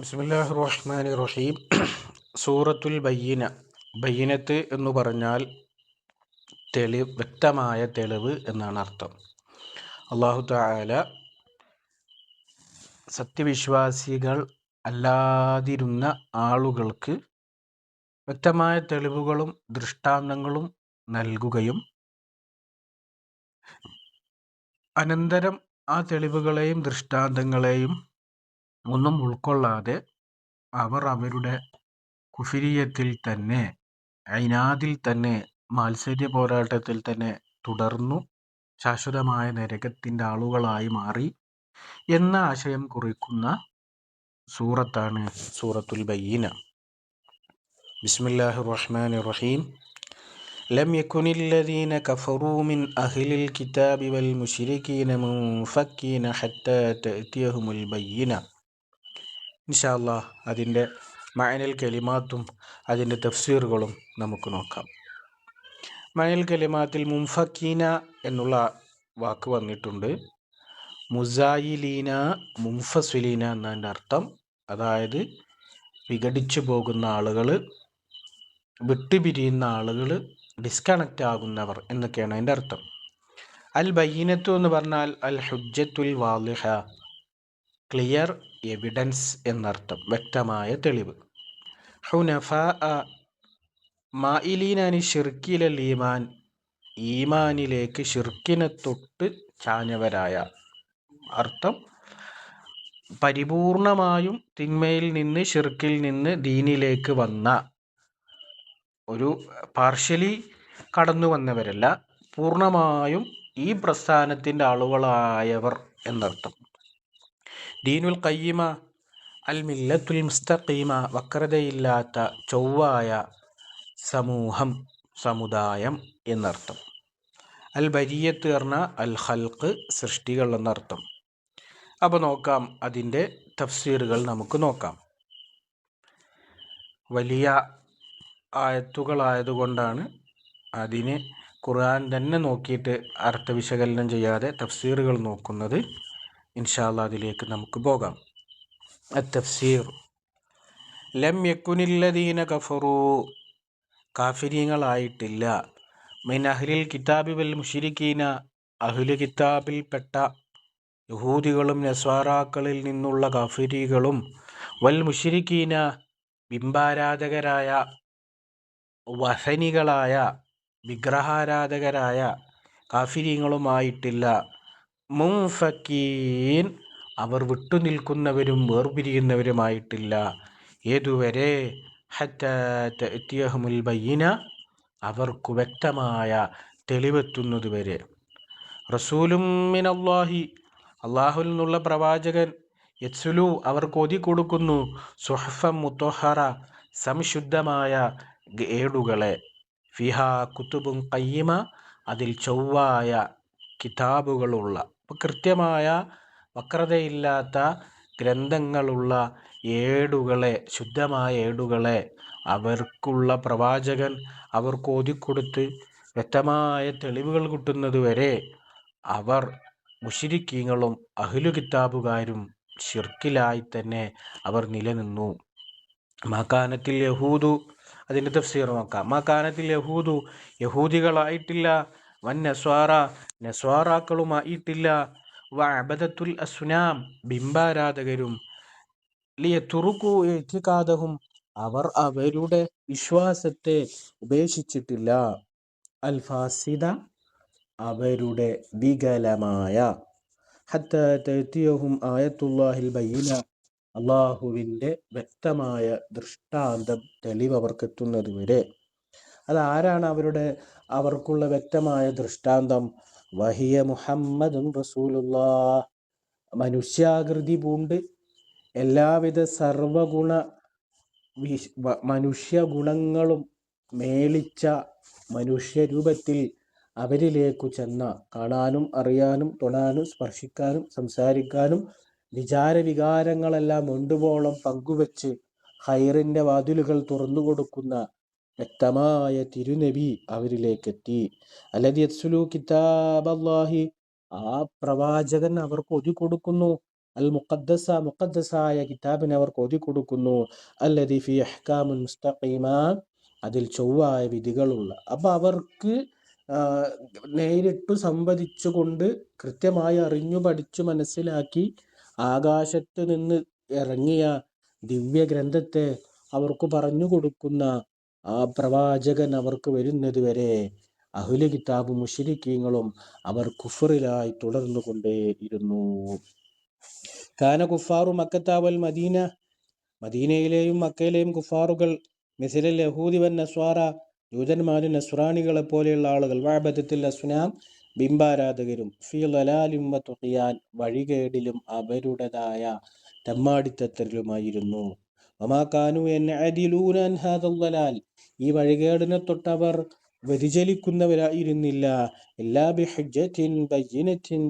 ബിസ്മില്ലാഹി റഹ്മാൻ റഹീം സൂറത്തുൽ ബയ്യന. ബയ്യനത്ത് എന്ന് പറഞ്ഞാൽ തെളിവ് വ്യക്തമായ തെളിവ് എന്നാണ് അർത്ഥം. അള്ളാഹു താല സത്യവിശ്വാസികൾ അല്ലാതിരുന്ന ആളുകൾക്ക് വ്യക്തമായ തെളിവുകളും ദൃഷ്ടാന്തങ്ങളും നൽകുകയും അനന്തരം ആ തെളിവുകളെയും ദൃഷ്ടാന്തങ്ങളെയും ഒന്നും ഉൾക്കൊള്ളാതെ അവർ അവരുടെ കുഫിരിയത്തിൽ തന്നെ ഐനാദിൽ തന്നെ മാത്സര്യ പോരാട്ടത്തിൽ തന്നെ തുടർന്നു ശാശ്വതമായ നരകത്തിൻ്റെ ആളുകളായി മാറി എന്ന ആശയം കുറിക്കുന്ന സൂറത്താണ് സൂറത്തുൽ ബയ്യന ബിസ്മില്ലാഹി റഹ്മാൻ റഹീം لم يكن الذين كفروا من أهل الكتاب والمشركين منفكين حتى تأتيهم البينة ഇൻഷാല്ല അതിന്റെ മയനൽ കലിമാത്തും അതിന്റെ തഫ്സീറുകളും നമുക്ക് നോക്കാം. മയനൽ കലിമാത്തിൽ മുംഫക്കീന എന്നുള്ള വാക്ക് വന്നിട്ടുണ്ട്. മുസായിലീന മുംഫസുലീന എന്നതിന്റെ അർത്ഥം. അതായത് വിഘടിച്ചു പോകുന്ന ആളുകൾ വിട്ടുപിരിയുന്ന ആളുകൾ ഡിസ്കണക്റ്റ് ആകുന്നവർ എന്നൊക്കെയാണ് അതിന്റെ അർത്ഥം. അൽ ബയ്യനത്തു എന്ന് പറഞ്ഞാൽ അൽ ഹുജ്ജത്തുൽ വാലിഹ. ക്ലിയർ എവിഡൻസ് എന്നർത്ഥം. വ്യക്തമായ തെളിവ്. ഹുനഫ മായിലീനാനി ഷിർക്കിലൽ ഈമാൻ. ഈമാനിലേക്ക് ഷിർക്കിനെ തൊട്ട് ചാഞ്ഞവരായ. അർത്ഥം പരിപൂർണമായും തിന്മയിൽ നിന്ന് ഷിർക്കിൽ നിന്ന് ദീനിലേക്ക് വന്ന. ഒരു പാർഷ്യലി കടന്നു വന്നവരല്ല പൂർണമായും ഈ പ്രസ്ഥാനത്തിന്റെ ആളുകളായവർ എന്നർത്ഥം. ദീനുൽ കയ്യമ അൽ മില്ലത്തുൽ മുസ്തഖീമ വക്രതയില്ലാത്ത ചൊവ്വായ സമൂഹം സമുദായം എന്നർത്ഥം. അൽ ബരിയത്ത് പറഞ്ഞ അൽ ഹൽക്ക് സൃഷ്ടികൾ എന്നർത്ഥം. അപ്പോൾ നോക്കാം അതിന്റെ തഫ്സീറുകൾ നമുക്ക് നോക്കാം. വലിയ ആയത്തുകളായതുകൊണ്ടാണ് അതിന് ഖുർആൻ തന്നെ നോക്കിയിട്ട് അർത്ഥ വിശകലനം ചെയ്യാതെ തഫ്സീറുകൾ നോക്കുന്നത്. ഇൻഷാല്ല അതിലേക്ക് നമുക്ക് പോകാം. തഫ്സീർ ലം യക്കുനില്ലദീന കഫറു. കാഫിര്യങ്ങളായിട്ടില്ല മിൻ അഹ്ലിൽ കിതാബി വൽ മുഷിരിക്കീന. അഹ്ലു കിതാബിൽപ്പെട്ട യഹൂദികളും നസ്വാറാക്കളിൽ നിന്നുള്ള കാഫിരികളും വൽ മുഷിരിക്കീന ബിംബാരാധകരായ വഹനികളായ വിഗ്രഹാരാധകരായ കാഫിര്യങ്ങളുമായിട്ടില്ല മുംഫക്കീൻ അവർ വിട്ടുനിൽക്കുന്നവരും വേർപിരിയുന്നവരുമായിട്ടില്ല. ഏതുവരെ ഹറ്റഹമുൽ ബയ്യന? അവർക്ക് വ്യക്തമായ തെളിവെത്തുന്നതുവരെ. റസൂലും മിനല്ലാഹി അള്ളാഹുൽ നിന്നുള്ള പ്രവാചകൻ യത്സുലു അവർക്ക് ഒതി കൊടുക്കുന്നു സുഹഫം മുത്തോഹറ സംശുദ്ധമായ ഏടുകളെ ഫിഹ കുത്തുബും കയ്യമ അതിൽ ചൊവ്വായ കിതാബുകളുള്ള കൃത്യമായ വക്രതയില്ലാത്ത ഗ്രന്ഥങ്ങളുള്ള ഏടുകളെ ശുദ്ധമായ ഏടുകളെ അവർക്കുള്ള പ്രവാചകൻ അവർക്ക് ഓതിക്കൊടുത്ത് വ്യക്തമായ തെളിവുകൾ കിട്ടുന്നതുവരെ അവർ മുഷിരിക്കീങ്ങളും അഹ്ലു കിതാബുകാരും ഷിർക്കിലായി തന്നെ അവർ നിലനിന്നു. മാക്കാനത്തിൽ യഹൂദു അതിന്റെ തഫ്സീർ നോക്കാം. മാക്കാനത്തിൽ യഹൂദു യഹൂദികളായിട്ടില്ല. വൻ നസ്വാറ നസ്വാറാക്കളുമായിട്ടില്ല. വ അബദത്തുൽ അസ്നാം ബിംബാരാധകരും. ലിയത്തുറുക്കു എത്തിക്കാതഹും അവർ അവരുടെ വിശ്വാസത്തെ ഉപേക്ഷിച്ചിട്ടില്ല. അൽഫാസിദ അവരുടെ വികലമായ. ഹത്തഹും ആയത്തുല്ലാഹിൽ ബയ്യന അള്ളാഹുവിന്റെ വ്യക്തമായ ദൃഷ്ടാന്തം തെളിവ് വരെ അതാരാണ് അവരുടെ അവർക്കുള്ള വ്യക്തമായ ദൃഷ്ടാന്തം? വഹിയ മുഹമ്മദും റസൂലുള്ള മനുഷ്യാകൃതി പൂണ്ട്. എല്ലാവിധ സർവഗുണ മനുഷ്യ ഗുണങ്ങളും മേളിച്ച മനുഷ്യരൂപത്തിൽ അവരിലേക്കു ചെന്ന കാണാനും അറിയാനും തൊടാനും സ്പർശിക്കാനും സംസാരിക്കാനും വിചാരവികാരങ്ങളെല്ലാം ഒണ്ടുപോളം പങ്കുവെച്ച് ഹൈറിന്റെ വാതിലുകൾ തുറന്നു കൊടുക്കുന്ന വ്യക്തമായ തിരുനബി അവരിലേക്കെത്തി. അല്ലതി യത്സുലു കിതാബ് അള്ളാഹി ആ പ്രവാചകൻ അവർക്ക് ഒതി കൊടുക്കുന്നു. അൽ മുഖദ്ദസ മുഖദ്ദസായ കിതാബിനെ അവർക്ക് ഒതി കൊടുക്കുന്നു. അല്ലതി ഫി അഹ്കാമുൽ മുസ്തഖീമ അതിൽ ചൊവ്വായ വിധികളുള്ള. അപ്പൊ അവർക്ക് നേരിട്ടു സംവദിച്ചുകൊണ്ട് കൃത്യമായി അറിഞ്ഞു പഠിച്ചു മനസ്സിലാക്കി ആകാശത്ത് നിന്ന് ഇറങ്ങിയ ദിവ്യ ഗ്രന്ഥത്തെ അവർക്ക് പറഞ്ഞു കൊടുക്കുന്ന ആ പ്രവാചകൻ അവർക്ക് വരുന്നതുവരെ അഹുല കിതാബ് മുഷിരിക്കീങ്ങളും അവർ കുഫറിലായി തുടർന്നു കൊണ്ടേ കൊണ്ടേയിരുന്നു. കാന കുഫാറു മക്കത്താവൽ മദീന മദീനയിലെയും മക്കയിലെയും കുഫാറുകൾ മിസിലിൽ യഹൂദി വൻ നസ്വാറ ജൂതന്മാരും നസ്രാണികളെ പോലെയുള്ള ആളുകൾ. വാബദത്തിൽ അസ്നാം ബിംബാരാധകരും ഫി ലലാലിം വിയാൻ വഴികേടിലും അവരുടേതായ തെമ്മാടിത്തത്തിലുമായിരുന്നു ഒമാക്കാനു ലലാൽ ഈ വഴികേടിനെ തൊട്ടവർ വ്യതിചലിക്കുന്നവരായിരുന്നില്ല. എല്ലാ ബിഹജ്ജത്തിൻ ബയ്യിനത്തിൻ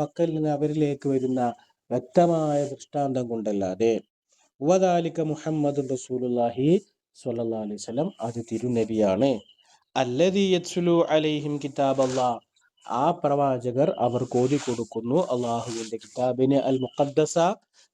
പക്കൽ നിന്ന് അവരിലേക്ക് വരുന്ന വ്യക്തമായ ദൃഷ്ടാന്തം കൊണ്ടല്ലാതെ. വദാലിക മുഹമ്മദ് റസൂലുല്ലാഹി സ്വല്ലല്ലാഹു അലൈഹി വസല്ലം അത് തിരുനബിയാണ്. അല്ലദീ യത്സുലു അലൈഹിം കിതാബ് അല്ലാഹ് ആ പ്രവാചകർ അവർ കോതി കൊടുക്കുന്നു അള്ളാഹുവിന്റെ കിതാബിന് അൽ മുഖദ്ദസ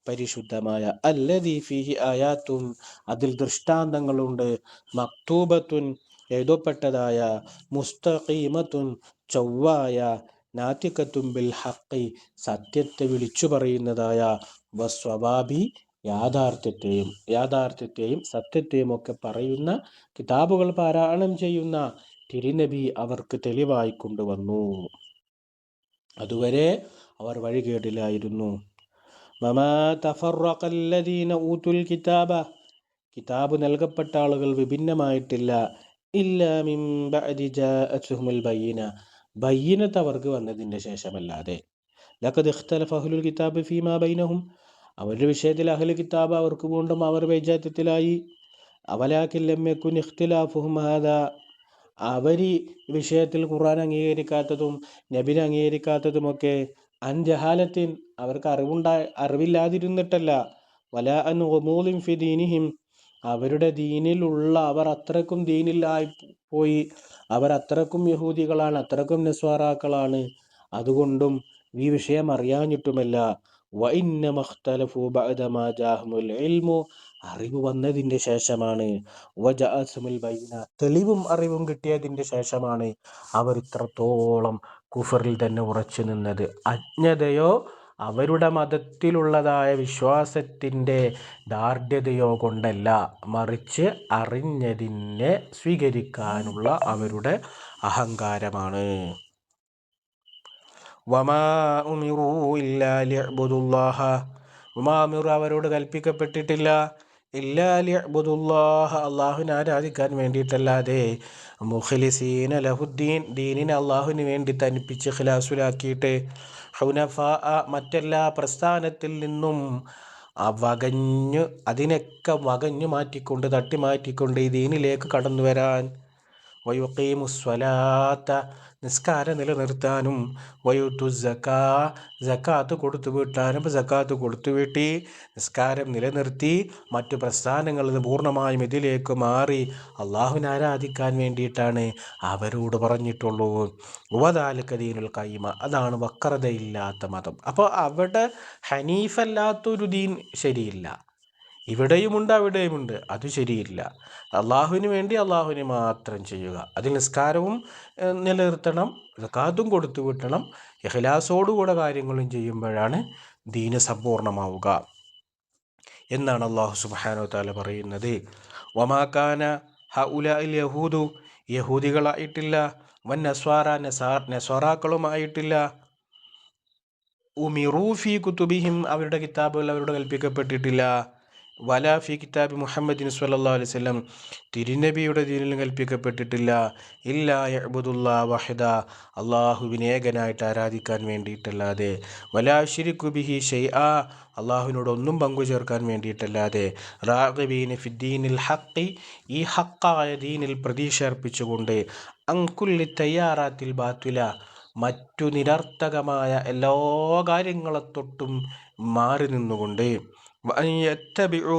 പരിശുദ്ധമായ. അല്ലദീ ഫീഹി ആയാത്തും അതിൽ ദൃഷ്ടാന്തങ്ങളുണ്ട്. മക്തൂബത്തുൻ എഴുതപ്പെട്ടതായ. മുസ്തഖീമത്തുൻ ചൊവ്വായ. നാത്തിക്കത്തും ബിൽ ഹക്കി സത്യത്തെ വിളിച്ചു പറയുന്നതായ. വസ്വഭാബി യാഥാർത്ഥ്യത്തെയും യാഥാർത്ഥ്യത്തെയും സത്യത്തെയും ഒക്കെ പറയുന്ന കിതാബുകൾ പാരായണം ചെയ്യുന്ന തിരുനബി അവർക്ക് തെളിവായി കൊണ്ടുവന്നു. അതുവരെ അവർ വഴികേടിലായിരുന്നു ഊത്തുൽ കിതാബ. കിതാബ് നൽകപ്പെട്ട ആളുകൾ വിഭിന്നമായിട്ടില്ല. ബയ്യന. ബയ്യനത്ത് അവർക്ക് വന്നതിന്റെ ശേഷമല്ലാതെ. ലഖദ് ഇഖ്തലഫ് അഹ്ലുൽ കിതാബ് ഫീമാ ബൈനഹും. അവരുടെ വിഷയത്തിൽ അഹ്ലു കിതാബ് അവർക്ക് വീണ്ടും അവർ വൈജാത്യത്തിലായി അവലാക്കില്ലമ്മക്കുൻ ഇഖ്തിലാഫുഹും ഹാദാ. അവർ വിഷയത്തിൽ ഖുർആൻ അംഗീകരിക്കാത്തതും നബിനെ അംഗീകരിക്കാത്തതുമൊക്കെ അൻജഹാലത്തിൻ അവർക്ക് അറിവുണ്ടാ അറിവില്ലാതിരുന്നിട്ടല്ല. വല അൻ ഒമൂലിം ഫി ദീനിഹിം. അവരുടെ ദീനിലുള്ള അവർ അത്രക്കും ദീനിലായി പോയി. അവർ അത്രക്കും യഹൂദികളാണ് അത്രക്കും നസ്വാറാക്കളാണ്. അതുകൊണ്ടും ഈ വിഷയം അറിയാഞ്ഞിട്ടുമല്ല. അറിവ് വന്നതിന്റെ ശേഷമാണ്. തെളിവും അറിവും കിട്ടിയതിന്റെ ശേഷമാണ് അവർ ഇത്രത്തോളം കുഫറിൽ തന്നെ ഉറച്ചു നിന്നത്. അജ്ഞതയോ അവരുടെ മതത്തിലുള്ളതായ വിശ്വാസത്തിന്റെ ദാർഢ്യതയോ കൊണ്ടല്ല മറിച്ച് അറിഞ്ഞതിനെ സ്വീകരിക്കാനുള്ള അവരുടെ അഹങ്കാരമാണ്. വമാ ഉമിറു ഇല്ലാ ലിഅബ്ദുല്ലാഹ. അവരോട് കൽപ്പിക്കപ്പെട്ടിട്ടില്ല. ഇല്ലാ ലിഅബ്ദുല്ലാഹ. അള്ളാഹുവിനെ ആരാധിക്കാൻ വേണ്ടിയിട്ടല്ലാതെ മുഖലിസീന ലഹുദ്ദീൻ ദീനിനെ അള്ളാഹുവിന് വേണ്ടി തനിപ്പിച്ച് ഖിലാസുലാക്കിയിട്ട് ഹുനഫ മറ്റെല്ലാ പ്രസ്ഥാനത്തിൽ നിന്നും വകഞ്ഞു അതിനൊക്കെ വകഞ്ഞു മാറ്റിക്കൊണ്ട് തട്ടി മാറ്റിക്കൊണ്ട് ഈ ദീനിലേക്ക് കടന്നു വരാൻ വയുക്കീമുസ്വലാത്ത നിസ്കാരം നിലനിർത്താനും വയുത്തു ജക്കാ ജക്കാത്ത് കൊടുത്തു വീട്ടാനും ജക്കാത്ത് കൊടുത്തു വീട്ടി നിസ്കാരം നിലനിർത്തി മറ്റു പ്രസ്ഥാനങ്ങളിൽ നിന്ന് പൂർണമായും ഇതിലേക്ക് മാറി അള്ളാഹുവിനെ ആരാധിക്കാൻ വേണ്ടിയിട്ടാണ് അവരോട് പറഞ്ഞിട്ടുള്ളൂ. ഉപദാലക്കദീനുൽ കൈമ അതാണ് വക്രതയില്ലാത്ത മതം. അപ്പോൾ അവിടെ ഹനീഫല്ലാത്തൊരു ദീൻ ശരിയില്ല. ഇവിടെയുമുണ്ട് അവിടെയുമുണ്ട്. അത് ശരിയില്ല. അള്ളാഹുവിന് വേണ്ടി അള്ളാഹുവിന് മാത്രം ചെയ്യുക. അതിൽ നിസ്കാരവും നിലനിർത്തണം കാതും കൊടുത്തു വിട്ടണം എഹ്ലാസോടുകൂടെ കാര്യങ്ങളും ചെയ്യുമ്പോഴാണ് ദീന സമ്പൂർണമാവുക എന്നാണ് അള്ളാഹു സുബാനോ താല പറയുന്നത്. വമാക്കാന ഹ ഉല യഹൂദു യഹൂദികളായിട്ടില്ല വൻ നസ്വാറ നസാർ നസ്വാറാക്കളുമായിട്ടില്ല. ഉമിറൂഫി കുത്തുബിഹിം അവരുടെ കിതാബുകൾ അവരോട് കൽപ്പിക്കപ്പെട്ടിട്ടില്ല. വല ഫി കിതാബി മുഹമ്മദിൻ സല്ലാ അലൈഹി തിരുനബിയുടെ ദീനിൽ കൽപ്പിക്കപ്പെട്ടിട്ടില്ല. ഇല്ല യഹബുദുല്ലാ വഹിദ. അള്ളാഹുവിനെ ഏകനായിട്ട് ആരാധിക്കാൻ വേണ്ടിയിട്ടല്ലാതെ. വലാ ഷിരിഖുബിഹി ഷെയ് ആ അള്ളാഹുവിനോട് ഒന്നും പങ്കു ചേർക്കാൻ വേണ്ടിയിട്ടല്ലാതെ. റാഗബീൻ ഫിദ്ദീനിൽ ഹക്കി ഈ ഹക്കായ ദീനിൽ പ്രതീക്ഷ അർപ്പിച്ചുകൊണ്ട് അങ്കുല്ലി തയ്യാറാത്തിൽ ബാത്തുല. മറ്റു നിരർത്ഥകമായ എല്ലാ കാര്യങ്ങളെ തൊട്ടും മാറി നിന്നുകൊണ്ട്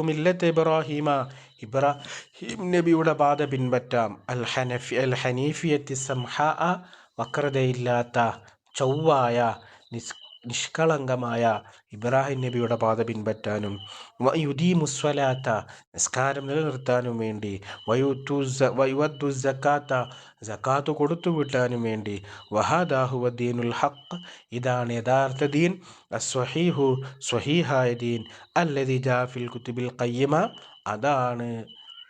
മില്ലത്ത് ഇബ്രാഹിമ ഇബ്രാഹിം നബിയുടെ പാത പിൻപറ്റാം അൽ ഹനഫി അൽ ഹനീഫിയത്തി സംഹ വക്രതയില്ലാത്ത ചൊവ്വായ നിസ് നിഷ്കളങ്കമായ ഇബ്രാഹിം നബിയുടെ പാത പിൻപറ്റാനും വയുദീ മുസ്വലാത്ത നിസ്കാരം നിലനിർത്താനും വേണ്ടി വയുവദ്ദു ജക്കാത്ത ജക്കാത്ത് കൊടുത്തു വിട്ടാനും വേണ്ടി വഹാദാഹുവദ്ദീനുൽ ഹക്ക് ഇതാണ് യഥാർത്ഥ ദീൻ അസ്വഹീഹു സ്വഹീഹായ ദീൻ അല്ലതി ജാഫിൽ കുത്തുബിൽ കയ്യമ അതാണ്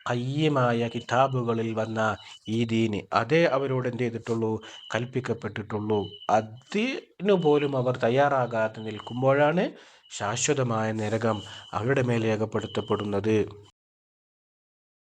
കയ്യമായ കിതാബുകളിൽ വന്ന ഈ ദീന് അതേ അവരോട് എന്ത് ചെയ്തിട്ടുള്ളൂ? കൽപ്പിക്കപ്പെട്ടിട്ടുള്ളൂ. അതിനു പോലും അവർ തയ്യാറാകാതെ നിൽക്കുമ്പോഴാണ് ശാശ്വതമായ നരകം അവരുടെ മേൽ രേഖപ്പെടുത്തപ്പെടുന്നത്.